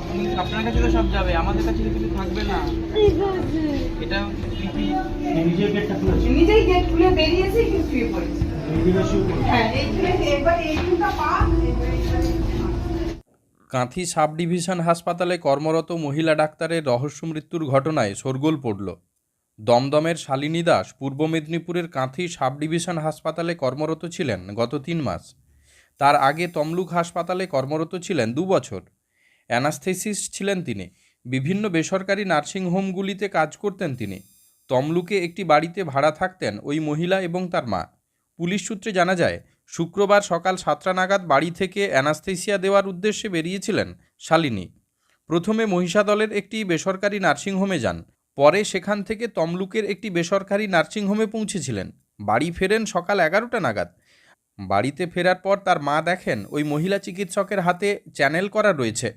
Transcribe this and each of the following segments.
আপনি আপনার কাছে তো সব যাবে আমাদের কাছে কিছু থাকবে না। এটা নিজেই গেট খুলে বেরিয়েছে কিন্তু শুয়ে পড়েছে। হ্যাঁ এবার এইখানটা পা কাঁথি সাব ডিভিশন হাসপাতালে কর্মরত মহিলা ডাক্তারের রহস্য মৃত্যুর ঘটনায় শোরগোল পড়ল। দমদমের শালিনী দাস পূর্ব মেদিনীপুরের কাঁথি সাব ডিভিশন হাসপাতালে কর্মরত ছিলেন গত তিন মাস। তার আগে তমলুক হাসপাতালে কর্মরত ছিলেন দু বছর। অ্যানাস্থেসিস্ট ছিলেন তিনি। বিভিন্ন বেসরকারি নার্সিংহোমগুলিতে কাজ করতেন তিনি। তমলুকে একটি বাড়িতে ভাড়া থাকতেন ওই মহিলা এবং তার মা। পুলিশ সূত্রে জানা যায়, শুক্রবার সকাল সাতটা নাগাদ বাড়ি থেকে অ্যানাস্থেসিয়া দেওয়ার উদ্দেশ্যে বেরিয়েছিলেন শালিনী। প্রথমে মহিষাদলের একটি বেসরকারি নার্সিংহোমে যান। পরে সেখান থেকে তমলুকের একটি বেসরকারি নার্সিংহোমে পৌঁছেছিলেন। বাড়ি ফেরেন সকাল এগারোটা নাগাদ। বাড়িতে ফেরার পর তার মা দেখেন ওই মহিলা চিকিৎসকের হাতে চ্যানেল করা রয়েছে।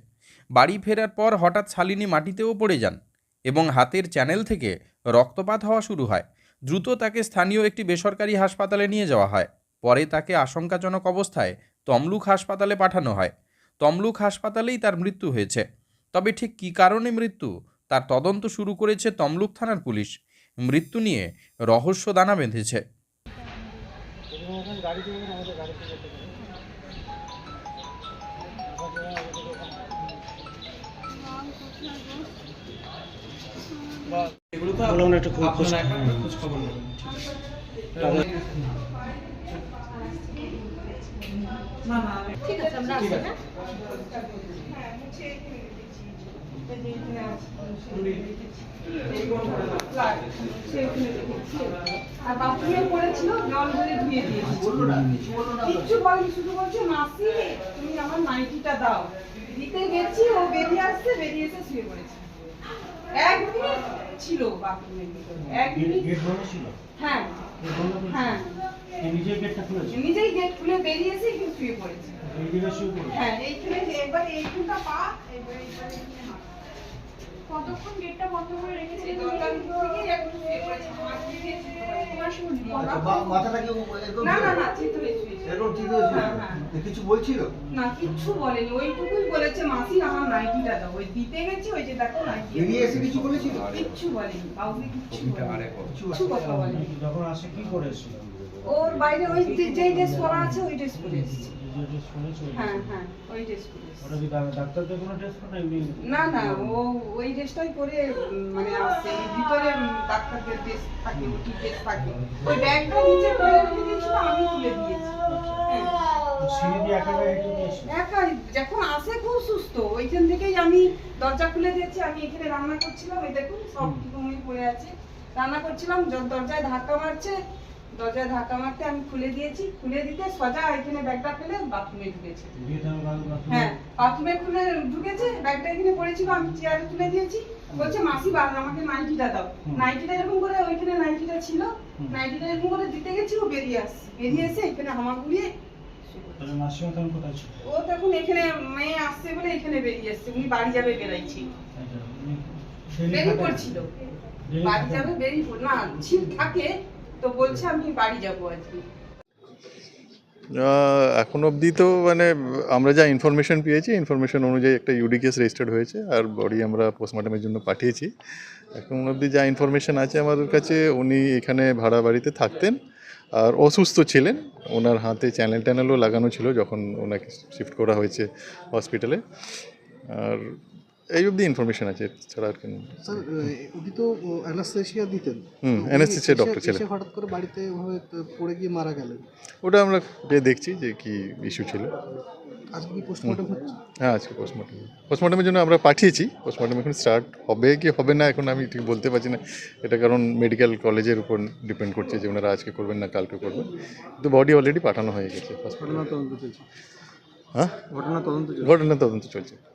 বাড়ি ফেরার পর হঠাৎ শালিনী মাটিতেও পড়ে যান এবং হাতের চ্যানেল থেকে রক্তপাত হওয়া শুরু হয়। দ্রুত তাকে স্থানীয় একটি বেসরকারি হাসপাতালে নিয়ে যাওয়া হয়। পরে তাকে আশঙ্কাজনক অবস্থায় তমলুক হাসপাতালে পাঠানো হয়। তমলুক হাসপাতালেই তার মৃত্যু হয়েছে। তবে ঠিক কী কারণে মৃত্যু? তার তদন্ত শুরু করেছে তমলুক থানার পুলিশ মৃত্যু নিয়ে রহস্য দানা বেঁধেছে ঠিক আছে, আমরা। হ্যাঁ আর বাথরুমে পড়েছিল জল ভরে ধুয়ে দিয়েছি কিচ্ছু বলেনি শুধু বলছে মাসি তুমি আমার নাইটিটা দাও দিতে গেছি ও বেরিয়ে আসছে বেরিয়ে এসে শুয়ে পড়েছে এক মিনিট ছিল বাথরুমের এক মিনিট হ্যাঁ? হ্যাঁ নিজের গেটটা খুলেছে নিজেই গেট খুলে বেরিয়েছে কিন্তু শুয়ে পড়েছে হ্যাঁ এইখানে এবার এইখানটা পা এবার এইখানে হাত। কতক্ষণ গেটটা বন্ধ করে এখন শুয়ে পড়েছে, দিয়ে মাথাটা কি না না না চিত হয়ে এরকম হ্যাঁ। তো কিছু বলছিল? না কিচ্ছু বলেনি ওইটুকুই বলেছে মাসি আমার নাইটিটা দাও। ওই দিতে গেছি ওই যে দেখো নাইটি। বেরিয়ে এসে কিছু বলেছিল? কিচ্ছু বলেনি কাউকে কিচ্ছু কিছু কথা। বলেনি। যখন আসে কি করে এসেছিল? ওর বাইরে ওই যে- যেই ড্রেস পরা আছে ওই ড্রেস পরে এসেছে। যে ড্রেস পরেছে হ্যাঁ হ্যাঁ ওই ড্রেস পরে ওটা কি ডাক্তারদের কোনো ড্রেস না এমনি না না ও ওই ড্রেসটাই পরে মানে আসছে। ভিতরে ডাক্তারদের ড্রেস থাকে ওটি ড্রেস থাকে। ওই ব্যাগটা নিচে ফেলে রেখে আমি তুলে দিয়েছি। হ্যাঁ। একাই যখন আসে খুব সুস্থ। ওইখান থেকেই আমি দরজা খুলে দিয়েছি। আমি এখানে রান্না করছিলাম। এই দেখুন সব ঘুমিয়ে পড়ে আছে। রান্না করছিলাম দরজায় ধাক্কা মারছে। দরজায় ধাক্কা মারতে আমি খুলে দিয়েছি। খুলে দিতে সোজা এখানে ব্যাগটা ফেলে বাথরুমে ঢুকেছে। হ্যাঁ বাথরুমে খুলে ঢুকেছে ব্যাগটা এখানে পড়েছিল আমি চেয়ারে তুলে দিয়েছি। বলছে মাসি বা আমাকে নাইটিটা দাও। নাইটিটা এরকম করে ওইখানে নাইটিটা ছিল। নাইটিটা এরকম করে দিতে গেছি ও বেরিয়ে আসছে বেরিয়ে এসে এখানে কোথায় ছিল? ও তখন এখানে মেয়ে আসছে বলে এখানে বেরিয়ে এসছে উনি বাড়ি যাবে বেরাইছি। আচ্ছা, বেরিয়ে পড়ছিল। বাড়ি যাবে বেরিয়ে না ছিল থাকে তো বলছে আমি বাড়ি যাব আজকে। এখন অবধি তো মানে আমরা যা ইনফরমেশন পেয়েছি ইনফরমেশন অনুযায়ী একটা ইউডি কেস রেজিস্টার্ড হয়েছে, আর বডি আমরা পোস্টমর্টমের জন্য পাঠিয়েছি। এখন অবধি যা ইনফরমেশন আছে আমাদের কাছে, উনি এখানে ভাড়া বাড়িতে থাকতেন, আর অসুস্থ ছিলেন। ওনার হাতে চ্যানেল ট্যানেলও লাগানো ছিল যখন ওনাকে শিফট করা হয়েছে হসপিটালে আর এই অবধি ইনফরমেশন আছে ছাড়া আর কেন। স্যার উনি তো অ্যানাস্থেশিয়া দিতেন। হুম, এসে- doctor ছিলেন। হঠাৎ করে বাড়িতে ওভাবে পড়ে গিয়ে মারা গেলেন। ওটা আমরা যে দেখছি যে কি ইস্যু ছিল। আজকে পোস্টমর্টম হচ্ছে? হ্যাঁ আজকে পোস্টমর্টম পোস্টমর্টমের জন্য আমরা পাঠিয়েছি। পোস্টমর্টম এখন স্টার্ট হবে কি হবে না এখন আমি ঠিক বলতে পারছি না। এটা কারণ মেডিকেল কলেজের উপর ডিপেন্ড করছে যে ওনারা আজকে করবেন না কালকে করবেন। কিন্তু বডি অলরেডি পাঠানো হয়ে গেছে। ঘটনা তদন্ত চলছে। হ্যাঁ? ঘটনা তদন্ত ঘটনা তদন্ত চলছে।